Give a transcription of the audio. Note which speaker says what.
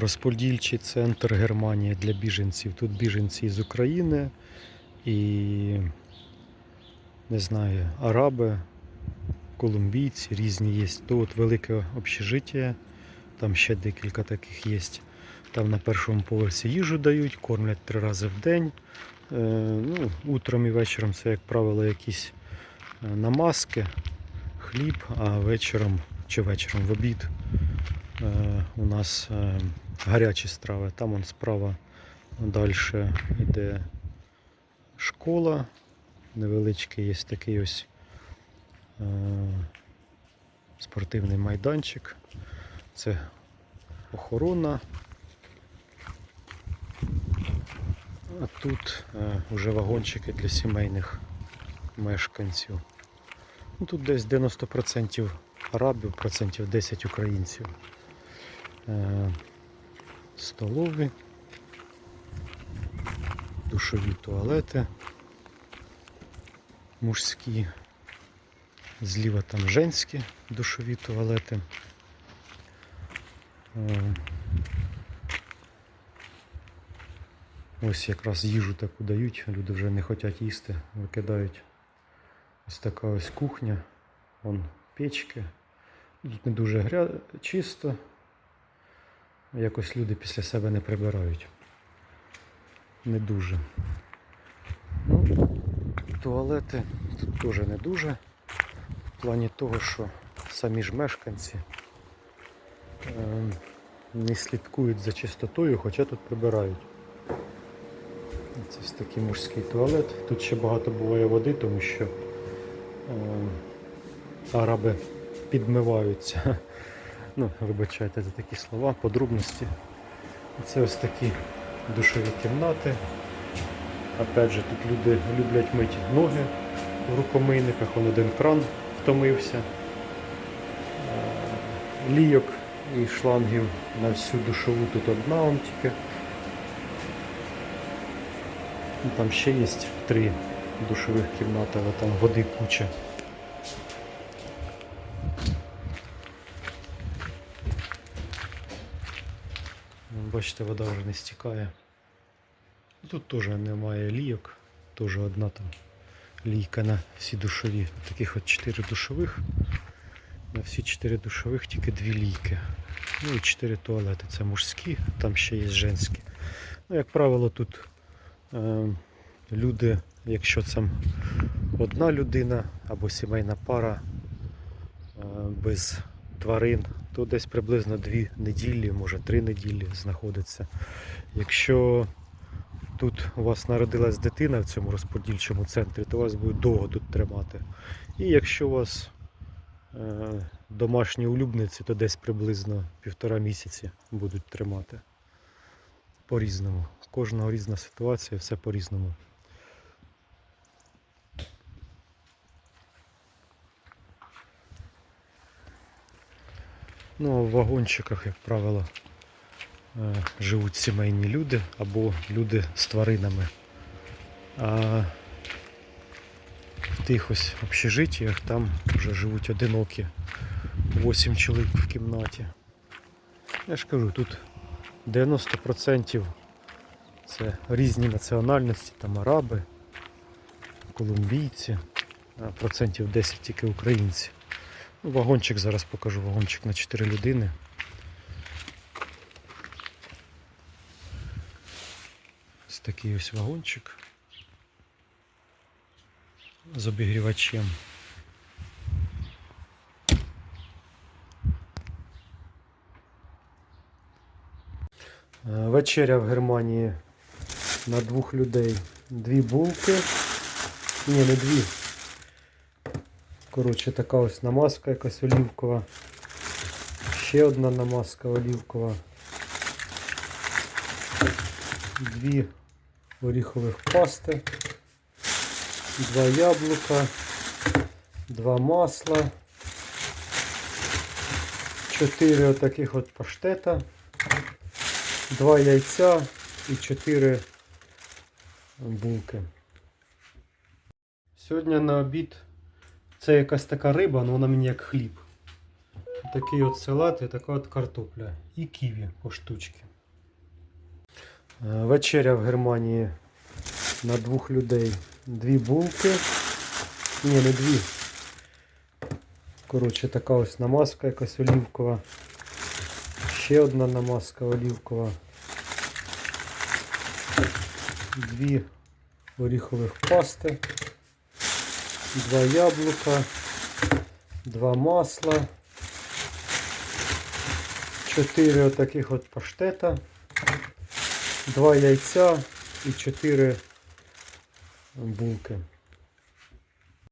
Speaker 1: Розподільчий центр Германії для біженців. Тут біженці з України і не знаю, араби, колумбійці різні є. То от велике общежиття, там ще декілька таких є. Там на першому поверсі їжу дають, кормлять три рази в день. Е, ну, утром і вечором це, як правило, якісь е, намазки, хліб, а вечором чи вечором в обід у нас е, гарячі страви. Там он справа далі йде школа. Невеличкий є такий ось е, спортивний майданчик. Це охорона. А тут е, вже вагончики для сімейних мешканців. Ну, тут десь 90% арабів, процентів 10 українців. Е, столові, душові туалети, мужські, зліва там женські душові туалети. Е, Ось якраз їжу таку дають, люди вже не хочуть їсти, викидають. Ось така ось кухня, вон печки. Тут не дуже гря... чисто. Якось люди після себе не прибирають. Не дуже. Ну, туалети тут теж не дуже. В плані того, що самі ж мешканці е, не слідкують за чистотою, хоча тут прибирають. Це ось такий мужський туалет. Тут ще багато буває води, тому що е, араби підмиваються. Ну, вибачайте за такі слова, подробності. Це ось такі душові кімнати. Опять же, тут люди люблять мити ноги в рукомийниках, он один кран втомився. Е, Лійок і шлангів на всю душову тут одна он тільки. Ну, Там ще є три душових кімнати, але там води куча. Бачите, вода вже не стікає. Тут теж немає лійок, теж одна там лійка на всі душові. Таких от 4 душових. На всі 4 душових тільки дві лійки. Ну і 4 туалети. Це мужські, там ще є женські. Ну, як правило, тут е, люди, якщо це одна людина або сімейна пара е, без тварин, то десь приблизно дві неділі, може три неділі знаходиться. Якщо тут у вас народилась дитина в цьому розподільчому центрі, то вас будуть довго тут тримати. І якщо у вас е, домашні улюбниці, то десь приблизно півтора місяці будуть тримати. По-різному. Кожного різна ситуація, все по-різному. Ну, а в вагончиках, як правило, е, живуть сімейні люди або люди з тваринами. А в тих ось общежиттях там вже живуть одинокі. 8 чоловік в кімнаті. Я ж кажу, тут 90% це різні національності, там араби, колумбійці, процентів 10 тільки українці. Вагончик зараз покажу, вагончик на 4 людини. Ось такий ось вагончик з обігрівачем. Е, Вечеря в Германії на двох людей. Дві булки. Ні, не дві. Коротше, така ось намазка якась олівкова. Ще одна намазка олівкова. Дві оріхових пасти. Два яблука. Два масла. Чотири отаких от паштета. Два яйця і чотири булки. Сьогодні на обід це якась така риба, але вона мені як хліб. Такий от салат і така от картопля. І ківі по штучці. Е, Вечеря в Германії на двох людей. Дві булки. Ні, не дві. Коротше, така ось намазка якась олівкова. Ще одна намазка олівкова. Дві оріхових пасти. Два яблука. Два масла. Чотири отаких от паштета. Два яйця і чотири булки.